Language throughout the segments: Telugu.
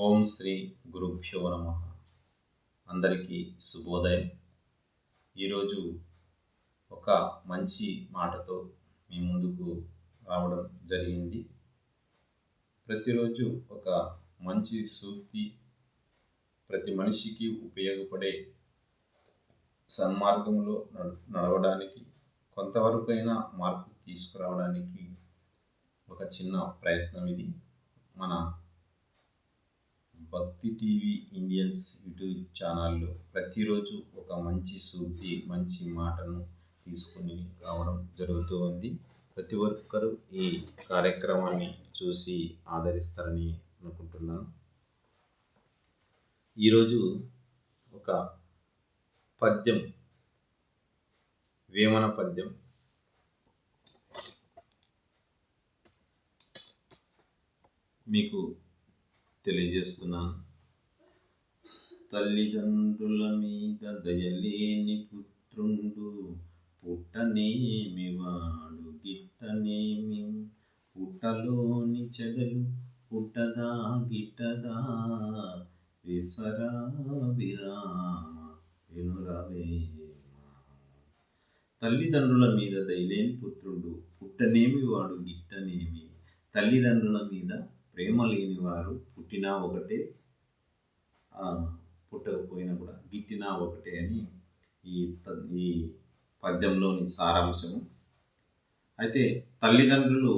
ఓం శ్రీ గురుభ్యో నమ. అందరికీ శుభోదయం. ఈరోజు ఒక మంచి మాటతో మీ ముందుకు రావడం జరిగింది. ప్రతిరోజు ఒక మంచి సూక్తి ప్రతి మనిషికి ఉపయోగపడే సన్మార్గంలో నడ నడవడానికి కొంతవరకైనా మార్పు తీసుకురావడానికి ఒక చిన్న ప్రయత్నం ఇది. మన భక్తి టీవీ ఇండియన్స్ యూట్యూబ్ ఛానల్లో ప్రతిరోజు ఒక మంచి సూక్తి మంచి మాటను తీసుకుని రావడం జరుగుతూ ఉంది. ప్రతి ఒక్కరూ ఈ కార్యక్రమాన్ని చూసి ఆదరిస్తారని అనుకుంటున్నాను. ఈరోజు ఒక పద్యం వేమన పద్యం. మీకు తెలియజేస్తున్నాను. తల్లిదండ్రుల మీద దయలేని పుత్రుండు పుట్టనేమి వాడు గిట్టనేమి పుట్టలోని చెదలు పుట్టదా గిట్టదా విశ్వరా విరామ వినురవేమ తల్లిదండ్రుల మీద దయలేని పుత్రుడు పుట్టనేమి వాడు గిట్టనేమి. తల్లిదండ్రుల మీద ప్రేమ లేని వారు పుట్టినా ఒకటే పుట్టకపోయినా కూడా గిట్టినా ఒకటే అని ఈ ఈ పద్యంలోని సారాంశము. అయితే తల్లిదండ్రులు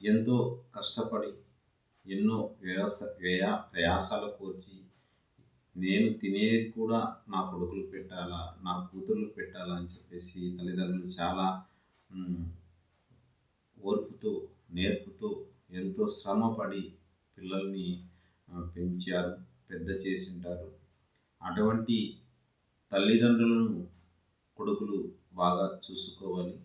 ఎంతో కష్టపడి ఎన్నో వ్యవస వ్యయ ప్రయాసాలు కోర్చి నేను తినేది కూడా నా కొడుకులు పెట్టాలా నా కూతుర్లు పెట్టాలా అని చెప్పేసి తల్లిదండ్రులు చాలా ఓర్పుతో నేర్పుతూ ఎంతో శ్రమపడి పిల్లల్ని పెంచారు పెద్ద చేసింటారు. అటువంటి తల్లిదండ్రులను కొడుకులు బాగా చూసుకోవాలి.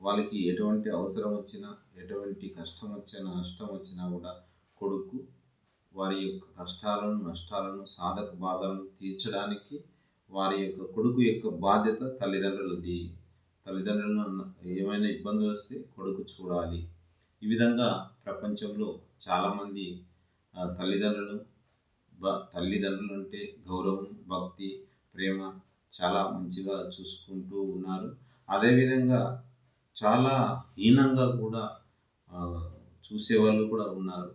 వాళ్ళకి ఎటువంటి అవసరం వచ్చినా ఎటువంటి కష్టం వచ్చినా నష్టం వచ్చినా కూడా కొడుకు వారి యొక్క కష్టాలను నష్టాలను సాధక బాధలను తీర్చడానికి వారి యొక్క కొడుకు యొక్క బాధ్యత తల్లిదండ్రులది. తల్లిదండ్రులను ఏమైనా ఇబ్బందులు వస్తే కొడుకు చూడాలి. ఈ విధంగా ప్రపంచంలో చాలామంది తల్లిదండ్రులు బ తల్లిదండ్రులు అంటే గౌరవం భక్తి ప్రేమ చాలా మంచిగా చూసుకుంటూ ఉన్నారు. అదేవిధంగా చాలా హీనంగా కూడా చూసేవాళ్ళు కూడా ఉన్నారు.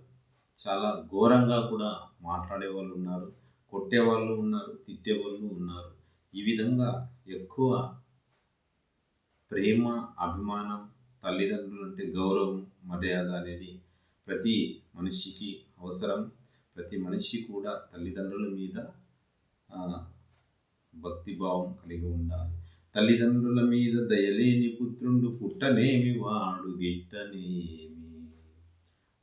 చాలా ఘోరంగా కూడా మాట్లాడే వాళ్ళు ఉన్నారు కొట్టేవాళ్ళు ఉన్నారు తిట్టేవాళ్ళు ఉన్నారు. ఈ విధంగా ఎక్కువ ప్రేమ అభిమానం తల్లిదండ్రులు అంటే గౌరవం మర్యాద అనేది ప్రతి మనిషికి అవసరం. ప్రతి మనిషి కూడా తల్లిదండ్రుల మీద భక్తిభావం కలిగి ఉండాలి. తల్లిదండ్రుల మీద దయలేని పుత్రుండు పుట్టనేమి వాడు గిట్టనేమి?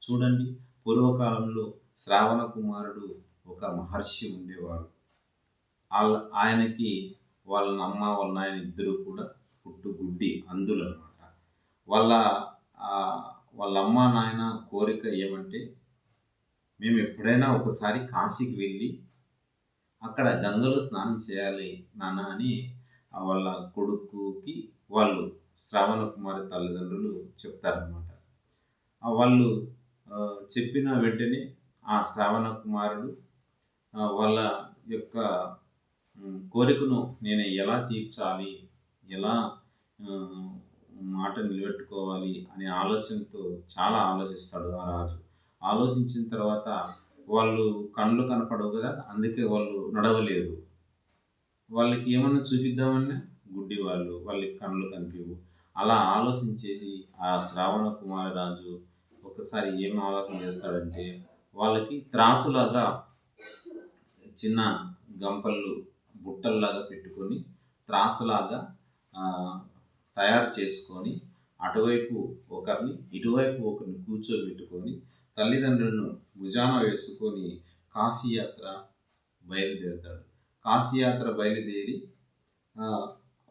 చూడండి పూర్వకాలంలో శ్రావణ కుమారుడు ఒక మహర్షి ఉండేవాడు. వాళ్ళ ఆయనకి వాళ్ళ అమ్మ వాళ్ళ నాయన ఇద్దరు కూడా పుట్టు గుడ్డి అందులన్నమాట వాళ్ళ వాళ్ళ అమ్మ నాయన కోరిక ఏమంటే మేము ఎప్పుడైనా ఒకసారి కాశీకి వెళ్ళి అక్కడ గంగలో స్నానం చేయాలి నాన్న అని వాళ్ళ కొడుకుకి వాళ్ళు శ్రావణ కుమారి తల్లిదండ్రులు చెప్తారనమాట వాళ్ళు చెప్పిన వెంటనే ఆ శ్రావణ కుమారుడు వాళ్ళ యొక్క కోరికను నేను ఎలా తీర్చాలి ఎలా మాట నిలబెట్టుకోవాలి అనే ఆలోచనతో చాలా ఆలోచిస్తాడు ఆ రాజు. ఆలోచించిన తర్వాత వాళ్ళు కళ్ళు కనపడవు కదా అందుకే వాళ్ళు నడవలేరు. వాళ్ళకి ఏమన్నా చూపిద్దామన్నా? గుడ్డి వాళ్ళు వాళ్ళకి కళ్ళు కనిపించవు అలా ఆలోచించేసి ఆ శ్రావణ కుమార రాజు ఒకసారి ఏం ఆలోచన చేస్తాడంటే వాళ్ళకి త్రాసులాగా చిన్న గంపళ్ళు బుట్టల్లాగా పెట్టుకొని త్రాసులాగా తయారు చేసుకొని అటువైపు ఒకరిని ఇటువైపు ఒకరిని కూర్చోబెట్టుకొని తల్లిదండ్రులను భుజాన వేసుకొని కాశీయాత్ర బయలుదేరుతాడు కాశీయాత్ర బయలుదేరి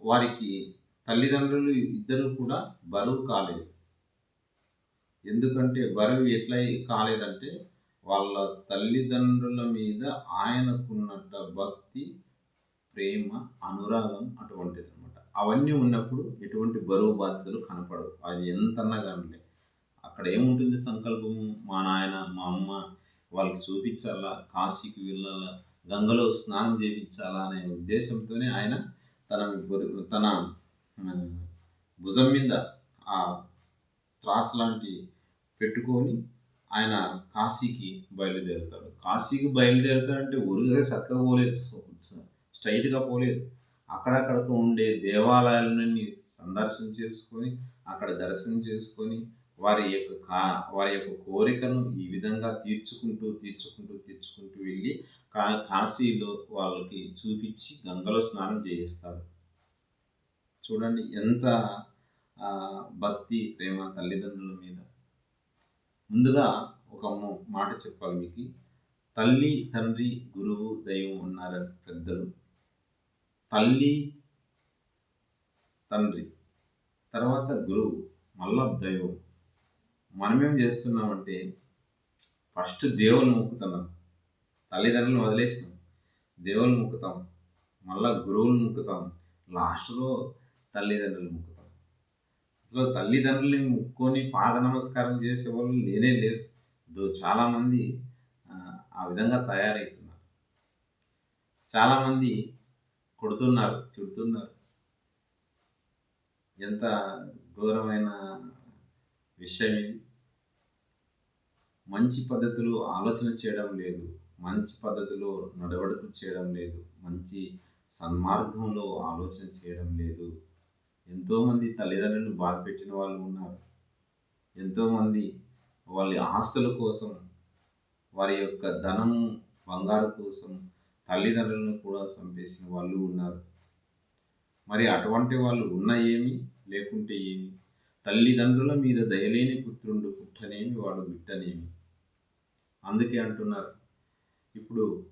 వారికి తల్లిదండ్రులు ఇద్దరు కూడా బరువు కాలేదు. ఎందుకంటే బరువు ఎట్లా కాలేదంటే వాళ్ళ తల్లిదండ్రుల మీద ఆయనకున్నట్ట భక్తి ప్రేమ అనురాగం అటువంటిది. అవన్నీ ఉన్నప్పుడు ఎటువంటి బరువు బాధ్యతలు కనపడవు. అది ఎంతన్నా కానీ అక్కడ ఏముంటుంది సంకల్పము మా నాయన మా అమ్మ వాళ్ళకి చూపించాలా? కాశీకి వెళ్ళాలా? గంగలో స్నానం చేయించాలా అనే ఉద్దేశంతోనే ఆయన తన తన భుజం మీద ఆ త్రాస్ లాంటి పెట్టుకొని ఆయన కాశీకి బయలుదేరుతాడు. కాశీకి బయలుదేరుతాడంటే ఊరుగా చక్కగా పోలేదు. స్ట్రైట్గా పోలేదు. అక్కడక్కడకు ఉండే దేవాలయాలన్నీ సందర్శన చేసుకొని అక్కడ దర్శనం చేసుకొని వారి యొక్క కా వారి యొక్క కోరికను ఈ విధంగా తీర్చుకుంటూ తీర్చుకుంటూ తీర్చుకుంటూ వెళ్ళి కా కాశీలో వాళ్ళకి చూపించి గంగలో స్నానం చేయిస్తారు. చూడండి ఎంత భక్తి ప్రేమ తల్లిదండ్రుల మీద. ముందుగా ఒక మాట చెప్పాలి మీకు. తల్లి తండ్రి గురువు దైవం ఉన్నారు పెద్దలు తల్లి తండ్రి తర్వాత గురువు మళ్ళా దైవం. మనమేం చేస్తున్నామంటే ఫస్ట్ దేవుని మొక్కుతున్నాం. తల్లిదండ్రులను వదిలేసినాం. దేవుని మొక్కుతాం. మళ్ళా గురువులు మొక్కుతాం. లాస్ట్లో తల్లిదండ్రులు మొక్కుతాం. అసలు తల్లిదండ్రులని ముక్కొని పాద నమస్కారం చేసే వాళ్ళు లేనే లేరు. చాలామంది ఆ, ఆ విధంగా తయారవుతున్నారు చాలామంది కొడుతున్నారు తిడుతున్నారు. ఎంత ఘోరమైన విషయం ఇది. మంచి పద్ధతులు ఆలోచన చేయడం లేదు మంచి పద్ధతిలో నడవడిక చేయడం లేదు మంచి సన్మార్గంలో ఆలోచన చేయడం లేదు. ఎంతోమంది తల్లిదండ్రులను బాధ పెట్టిన వాళ్ళు ఉన్నారు. ఎంతోమంది వాళ్ళ ఆస్తుల కోసం వారి యొక్క ధనము బంగారు కోసం తల్లిదండ్రులను కూడా చంపేసిన వాళ్ళు ఉన్నారు. మరి అటువంటి వాళ్ళు ఉన్న ఏమి? లేకుంటే ఏమి? తల్లిదండ్రుల మీద దయలేని పుత్రుండు పుట్టనేమి వాడు బిట్టనేమి అందుకే అంటున్నారు. ఇప్పుడు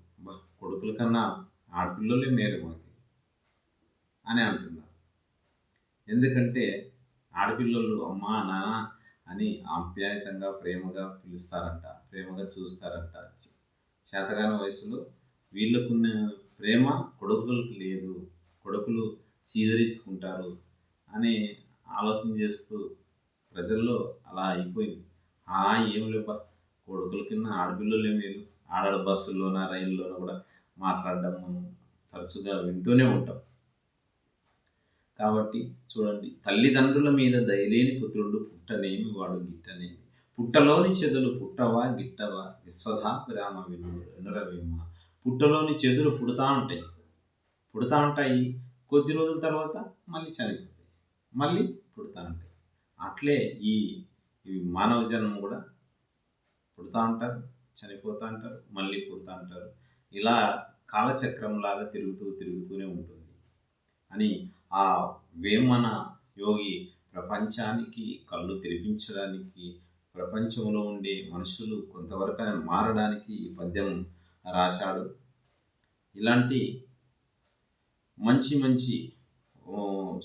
కొడుకుల కన్నా ఆడపిల్లలే మేలు మాకు అని అంటున్నారు. ఎందుకంటే ఆడపిల్లలు అమ్మా నాన్న అని ఆప్యాయతంగా ప్రేమగా పిలుస్తారంట ప్రేమగా చూస్తారంట. చేతగాని వయసులో వీళ్ళకున్న ప్రేమ కొడుకులకు లేదు. కొడుకులు చీదరించుకుంటారు అని ఆలోచన చేస్తూ ప్రజల్లో అలా అయిపోయింది. ఆ ఏం లేప కొడుకుల కింద ఆడపిల్లలే మేలు. ఆడ బస్సుల్లోన రైల్లోన కూడా మాట్లాడడం మనం తరచుగా వింటూనే ఉంటాం. కాబట్టి చూడండి తల్లిదండ్రుల మీద దయలేని పుత్రుడు పుట్టనేమి వాడు గిట్టనేమి. పుట్టలోని చెదులు పుట్టవా గిట్టవా? విశ్వధా విరామ విను వినురవిమ్మ పుట్టలోని చెదులు పుడతా ఉంటాయి. పుడతా ఉంటాయి. కొద్ది రోజుల తర్వాత మళ్ళీ చనిపోతాయి. మళ్ళీ పుడతా ఉంటాయి. అట్లే ఈ మానవ జన్మ కూడా పుడతా ఉంటారు చనిపోతూ ఉంటారు మళ్ళీ పుడతా ఉంటారు. ఇలా కాలచక్రంలాగా తిరుగుతూ తిరుగుతూనే ఉంటుంది. అని ఆ వేమన యోగి ప్రపంచానికి కళ్ళు తెరిపించడానికి ప్రపంచంలో ఉండే మనుషులు కొంతవరకు మారడానికి ఈ పద్యం రాశాడు. ఇలాంటి మంచి మంచి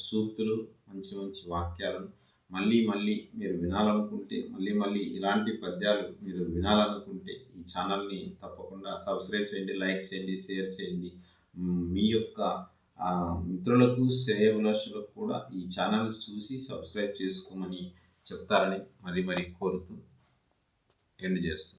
సూక్తులు మంచి మంచి వాక్యాలను మళ్ళీ మళ్ళీ మీరు వినాలనుకుంటే మళ్ళీ మళ్ళీ ఇలాంటి పద్యాలు మీరు వినాలనుకుంటే ఈ ఛానల్ని తప్పకుండా సబ్స్క్రైబ్ చేయండి లైక్ చేయండి షేర్ చేయండి. మీ యొక్క మిత్రులకు శ్రేయభిలాషులకు కూడా ఈ ఛానల్ చూసి సబ్స్క్రైబ్ చేసుకోమని చెప్తారని మరి మరి కోరుతూ ఎండ్ చేస్తాను